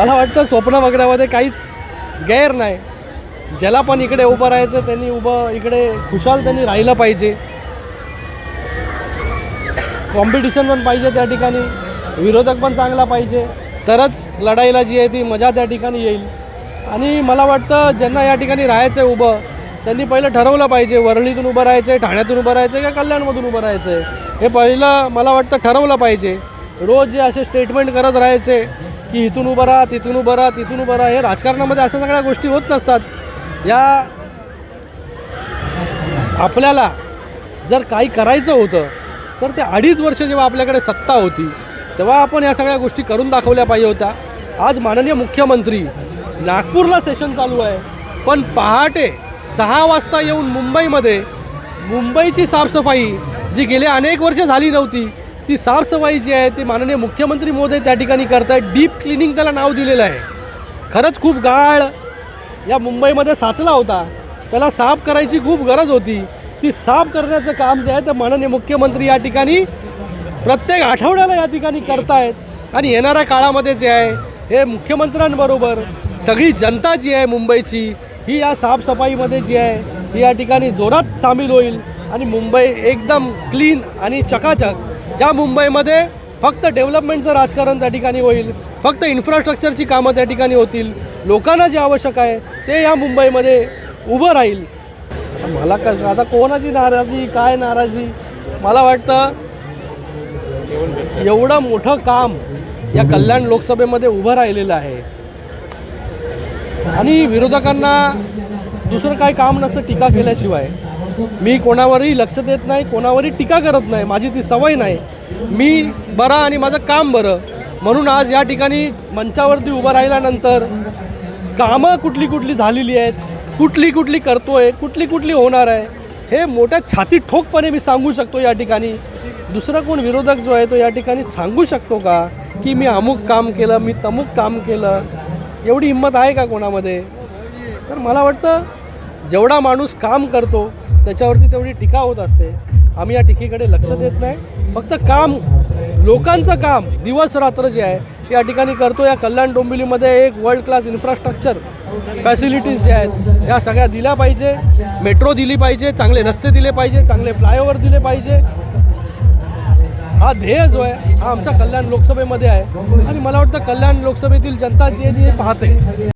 मला वाटतं स्वप्न बघण्यामध्ये काहीच गैर नाही. ज्याला पण इकडे उभं राहायचं त्यांनी उभं इकडे खुशाल त्यांनी राहिलं पाहिजे. कॉम्पिटिशन पण पाहिजे त्या ठिकाणी. विरोधक पण चांगला पाहिजे. तरच लढाईला जी आहे ती मजा त्या ठिकाणी येईल. आणि मला वाटतं ज्यांना या ठिकाणी राहायचं आहे उभं त्यांनी पहिलं ठरवलं पाहिजे वरळीतून उभं राहायचं आहे ठाण्यातून उभं राहायचं आहे का कल्याणमधून उभं राहायचं आहे हे पहिलं मला वाटतं ठरवलं पाहिजे. रोज जे असे स्टेटमेंट करत राहायचे की इथून उभं राहा तिथून उभं राहा तिथून उभं राहा. हे राजकारणामध्ये अशा सगळ्या गोष्टी होत नसतात. या आपल्याला जर काही करायचं होतं तर ते अडीच वर्ष जेव्हा आपल्याकडे सत्ता होती तेव्हा आपण या सगळ्या गोष्टी करून दाखवल्या पाहिजे होत्या. आज माननीय मुख्यमंत्री नागपूरला सेशन चालू आहे. पण पहाटे सहा वाजता येऊन मुंबईमध्ये मुंबईची साफसफाई जी गेले अनेक वर्ष झाली नव्हती ती साफसफाई जी आहे ती माननीय मुख्यमंत्री महोदय त्या ठिकाणी करत आहेत डीप क्लिनिंग त्याला नाव दिलेलं आहे. खरंच खूप गाळ. या मुंबईमध्ये साचला होता. त्याला साफ करायची खूप गरज होती. ती साफ करण्याचं काम जे आहे ते माननीय मुख्यमंत्री या ठिकाणी प्रत्येक आठवड्याला या ठिकाणी करतायत. आणि येणाऱ्या काळामध्ये जे आहे हे मुख्यमंत्र्यांबरोबर सगळी जनता जी आहे मुंबईची ही या साफसफाईमध्ये जी आहे ही या ठिकाणी जोरात सामील होईल. आणि मुंबई एकदम क्लीन आणि चकाचक ज्या मुंबईमध्ये फक्त डेव्हलपमेंटचं राजकारण त्या ठिकाणी होईल फक्त इन्फ्रास्ट्रक्चरची कामं त्या ठिकाणी होतील लोकांना जे आवश्यक आहे ते या मुंबईमध्ये उभं राहील. आता मला कसं आता कोणाची नाराजी काय नाराजी? मला वाटतं एवढं मोठं काम या कल्याण लोकसभेमध्ये उभं राहिलेलं आहे. आणि विरोधकांना दुसरं काही काम नसतं टीका केल्याशिवाय. मी कोणावरही लक्ष देत नाही कोणावरही टीका करत नाही माझी ती सवय नाही. मी बरा आणि माझं काम बरं. म्हणून आज या ठिकाणी मंचावरती उभं राहिल्यानंतर कामं कुठली कुठली झालेली आहेत कुठली कुठली करतो आहे कुठली कुठली होणार आहे हे मोठ्या छाती ठोकपणे मी सांगू शकतो या ठिकाणी. दुसरा कोण विरोधक जो आहे तो या ठिकाणी सांगू शकतो का? की मी अमुक काम केलं मी तमुक काम केलं एवढी हिंमत आहे का कोणामध्ये? तर मला वाटतं जेवढा माणूस काम करतो त्याच्यावरती तेवढी टीका होत असते. आम्ही या टीकेकडे लक्ष देत नाही. फक्त काम लोकांचं काम दिवस रात्र जे आहे या ठिकाणी करतो. या कल्याण डोंबिवलीमध्ये एक वर्ल्ड क्लास इन्फ्रास्ट्रक्चर फॅसिलिटीज जे आहेत ह्या सगळ्या दिल्या पाहिजे. मेट्रो दिली पाहिजे चांगले रस्ते दिले पाहिजे चांगले फ्लायओव्हर दिले पाहिजे. हा ध्येय जो आहे हा आमचा कल्याण लोकसभेमध्ये आहे. आणि मला वाटतं कल्याण लोकसभेतील जनता जी आहे ती पाहते.